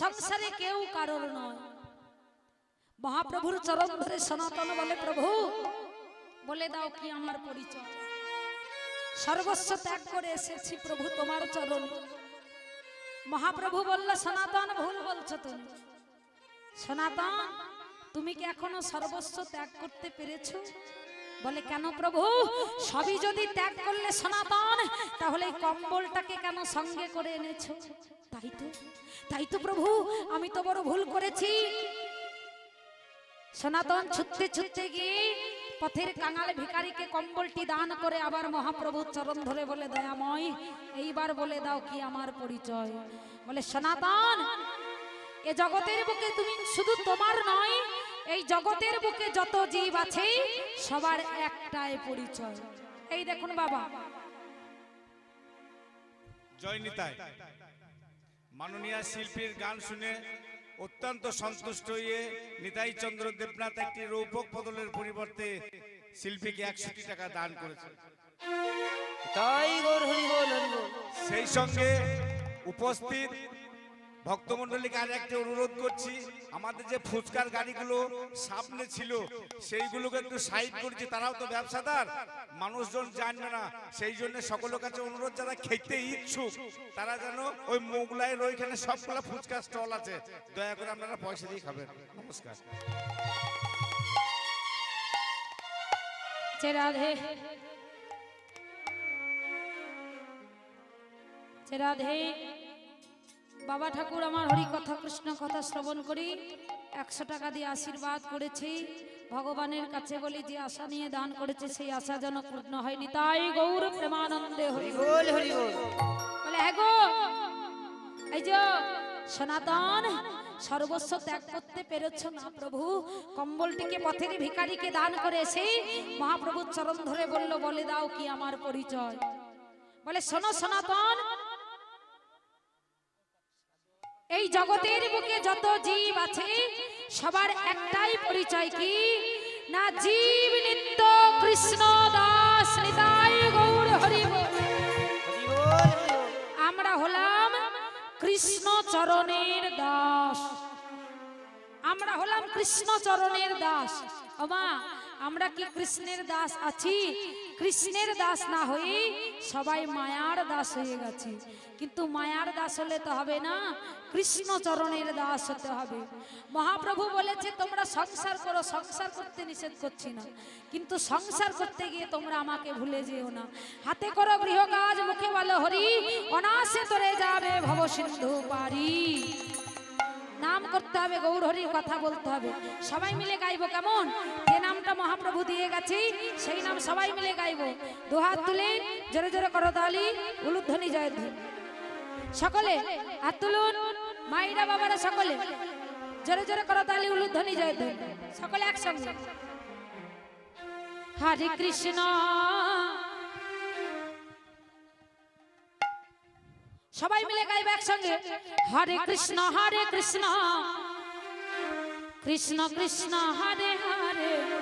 সংসারে কেউ কারোর নয়। মহাপ্রভুর চরণ ধরে সনাতন বলে, প্রভু, বলে দাও কি আমার পরিচয়? সর্বস্ব ত্যাগ করে এসেছি প্রভু তোমার চরণ। মহাপ্রভু বলল, সনাতন, ভুল বলছো তুমি। সনাতন, তুমি কি এখনও সর্বস্ব ত্যাগ করতে পেরেছ? বলে, কেন প্রভু? সবই যদি ত্যাগ করলে সনাতন, তাহলে কম্বলটাকে কেন সঙ্গে করে এনেছো? তাই তো তাই তো প্রভু, আমি তো বড় ভুল করেছি। সনাতন ছুটতে ছুটতে গিয়ে পথের কাঙাল ভিখারিকে কম্বলটি দান করে আবার মহাপ্রভুর চরণ ধরে বলে, দয়াময়, এইবার বলে দাও কি আমার পরিচয়? বলে, সনাতন, এ জগতের বুকে তুমি শুধু তোমার নয় এই জগতের বুকে যত জীব আছে সবার একটাই পরিচয়। এই দেখুন বাবা। জয় নিতাই মাননীয় শিল্পীর গান শুনে অত্যন্ত সন্তুষ্ট হয়ে নিতাই চন্দ্র দেবনাথ একটি রৌপক বদলের পরিবর্তে শিল্পীকে একশোটি টাকা দান করেছে। সেই সঙ্গে উপস্থিত ভক্তমন্ডলীকে আর একটা অনুরোধ করছি। আমাদের যে ফুচকার গাড়িগুলো সামনে ছিল, সেইগুলোকে একটু সাইড করছি, তারাও তো ব্যবসাদার। মানুষজন জানবে না, সেই জন্য সকলের কাছে অনুরোধ, যারা খেতে ইচ্ছুক, তারা যেন ওই মোগলাইয়ের ওইখানে সবগুলো ফুচকা স্টল আছে। দয়া করে আপনারা পয়সা দিয়ে খাবেন। নমস্কার। রাধে। রাধে। বাবা ঠাকুর আমার হরি কথা, কৃষ্ণ কথা শ্রবণ করি, একশো টাকা দিয়ে আশীর্বাদ করেছি। ভগবানের কাছে বলি যে আশা নিয়ে দান করেছে, সেই আশা যেন পূর্ণ হয়নি। তাই গৌর প্রেমানন্দে হরি বল হরি বল। বলে হ্যাঁ এই যে সনাতন, সর্বস্ব ত্যাগ করতে পেরেছ না প্রভু। কম্বলটিকে পথের ভিখারিকে দান করে এসে মহাপ্রভুর চরণ ধরে বলল, বলে দাও কি আমার পরিচয়? বলে, শোনো সনাতন এই জগতের বুকে যত জীব আছে, সবার একটাই পরিচয় কি? না জীব নিত্য কৃষ্ণ দাস নিতাই গৌর হরি আমরা হলাম কৃষ্ণ চরণের দাস। আমরা হলাম কৃষ্ণ চরণের দাস। আমরা কি কৃষ্ণের দাস আছি? কৃষ্ণের দাস না হয়ে সবাই মায়ার দাস হয়ে গেছে। কিন্তু মায়ার দাস হলে তো হবে না, কৃষ্ণ চরণের দাস হতে হবে। মহাপ্রভু বলেছে, তোমরা সংসার করো, সংসার করতে নিষেধ করছি না। কিন্তু সংসার করতে গিয়ে তোমরা আমাকে ভুলে যেও না। হাতে করো গৃহকাজ, মুখে বলো হরি অনাসে তোরে যাবে ভব সিন্ধু পারি। নাম করতে হবে গৌর হরির কথা বলতে হবে। সবাই মিলে গাইবো কেমন? নামটা মহাপ্রভু দিয়ে গেছি, সেই নাম সবাই মিলে গাইবো। দুহাত তুলে জোরে জোরে করো তালি, উলুধ্বনি জয়ধ্বনি সকলে হাত তুলুন মাইরা বাবারা সকলে। জোরে জোরে করো তালি, উলুধ্বনি জয়ধ্বনি সকলে একসঙ্গে। হরে কৃষ্ণ। সবাই মিলে গাইবে একসঙ্গে। হরে কৃষ্ণ হরে কৃষ্ণ। কৃষ্ণ কৃষ্ণ, হরে হরে।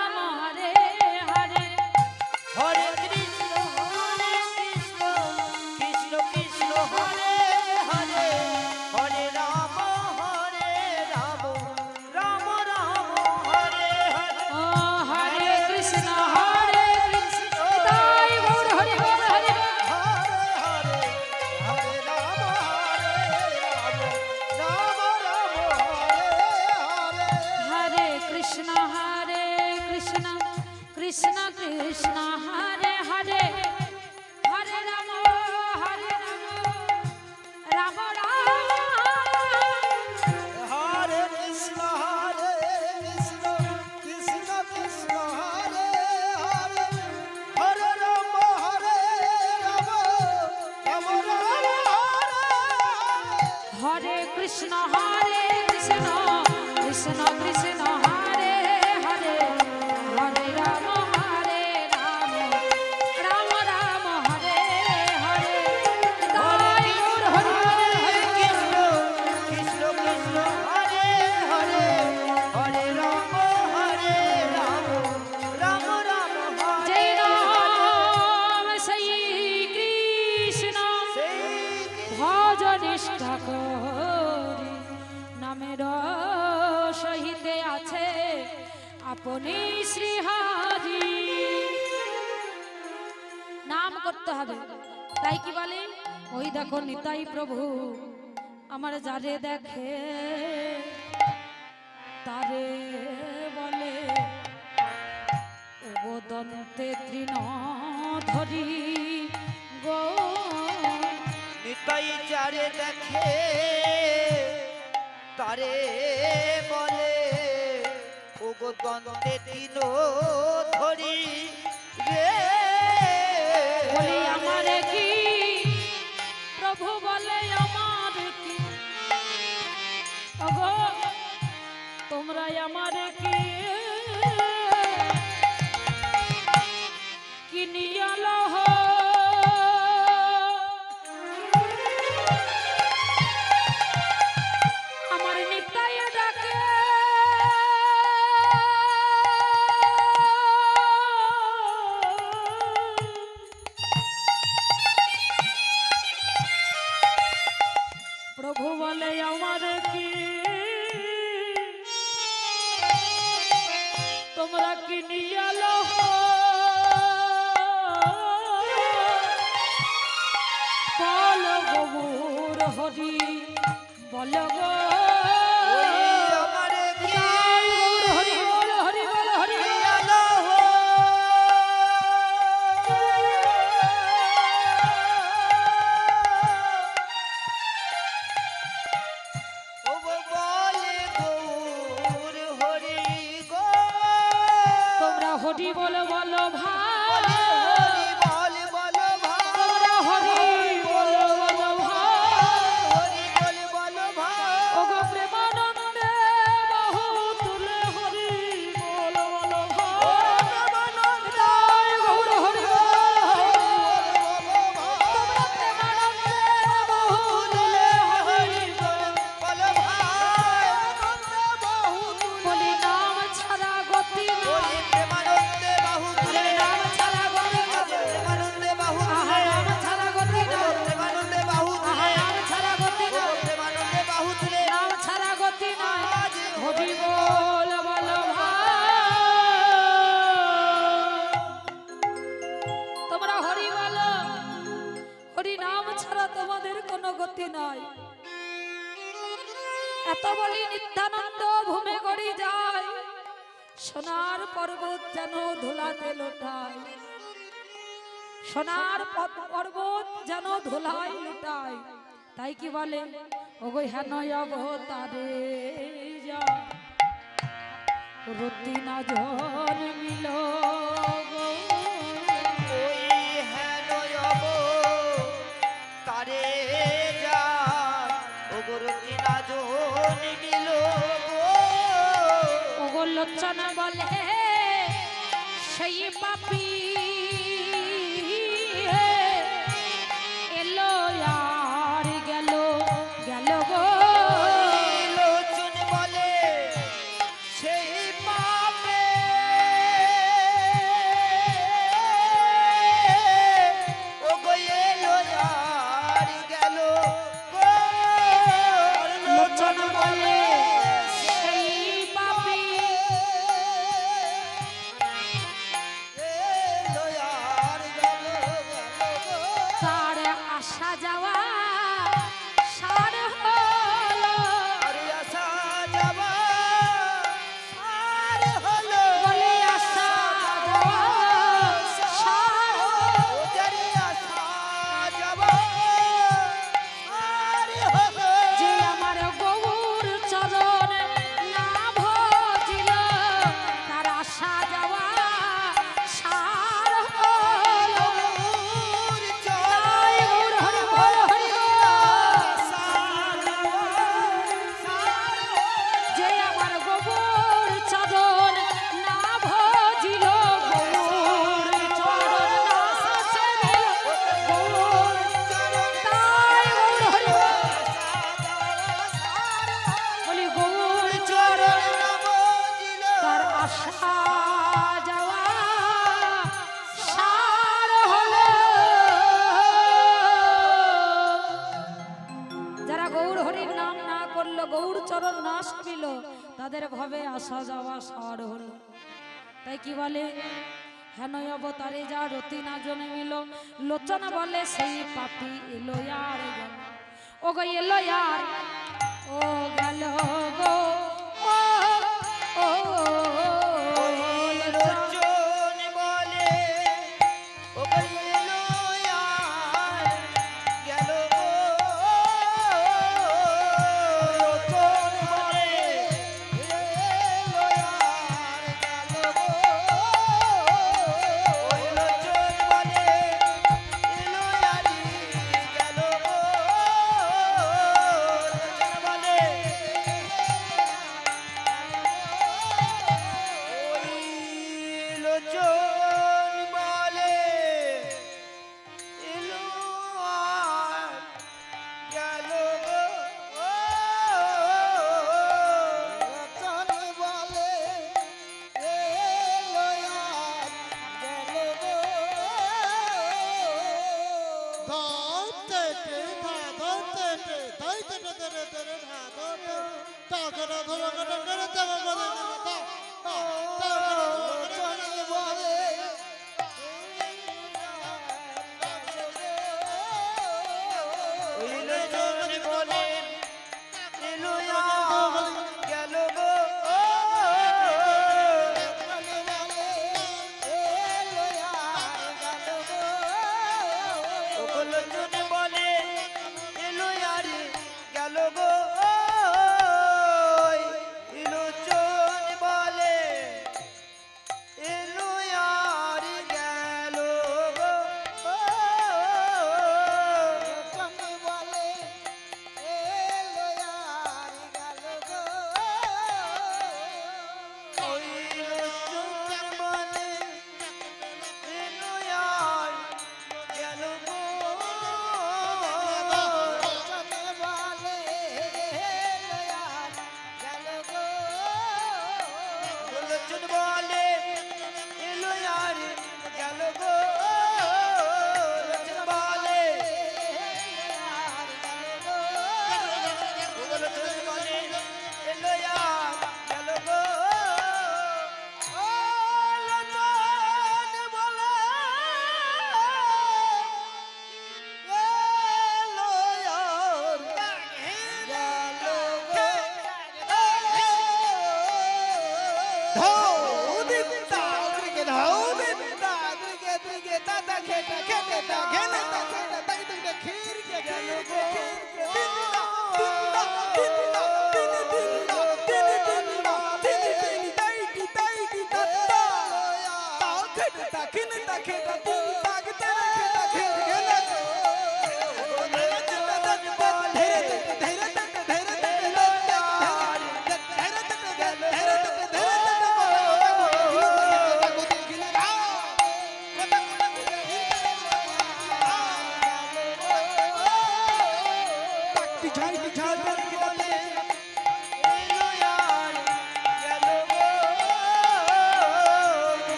নিষ্ঠা করি নামের আছে আপনি শ্রীহারি নাম করতে হবে। তাই কি বলে? ওই দেখো নিতাই প্রভু, আমার যারে দেখে, তারে বলে বদন্তে তৃণ ধরি গৌ যারে দেখে তারে বলে ওগো দ্বন্দ্বে দিনো প্রভু বলে আমার কি? তোমরা কি নিয়ে বল গবুর হরি বল গো বলো বলো ভাই সোনার পর্বত যেন ধুলাতে লোটায় সোনার পর্বত যেন ধুলায় লোটায় তাই কি বলে? ওগো হেন অবতারে না ঝড় মিলো। করল গৌর চরণ নাশ পেল তাদের ভাবে আসা যাওয়া সর হলো। তাই কি বলে? হেন অবতারে যা রতি না জনে মিল লোচন বলে সেই পাপি এলো ও গো এলো ও গেল গো। 大哥大哥大哥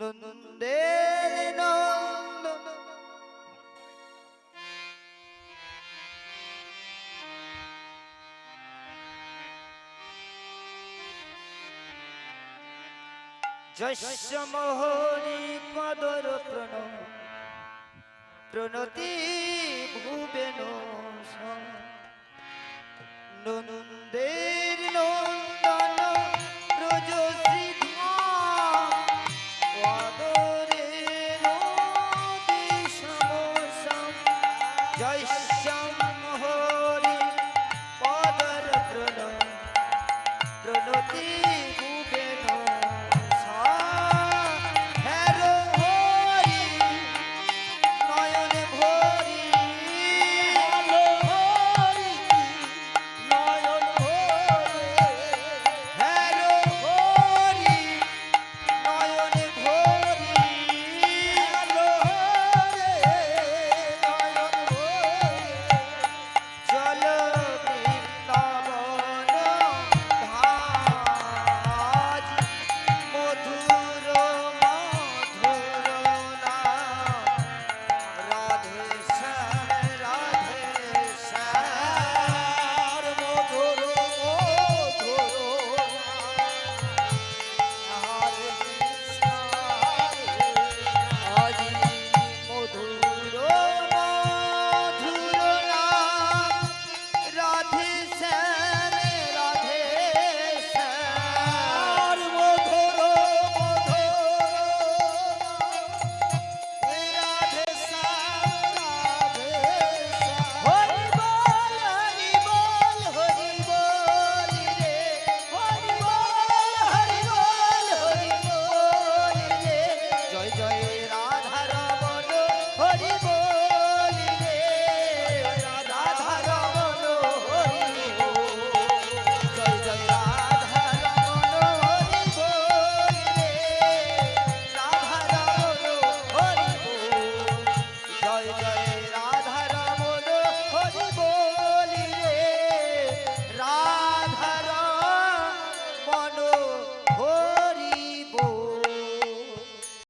নন্দে নন্দ। যশ মোহরি কদর প্রণ প্রণতি ভুবেন নন্দে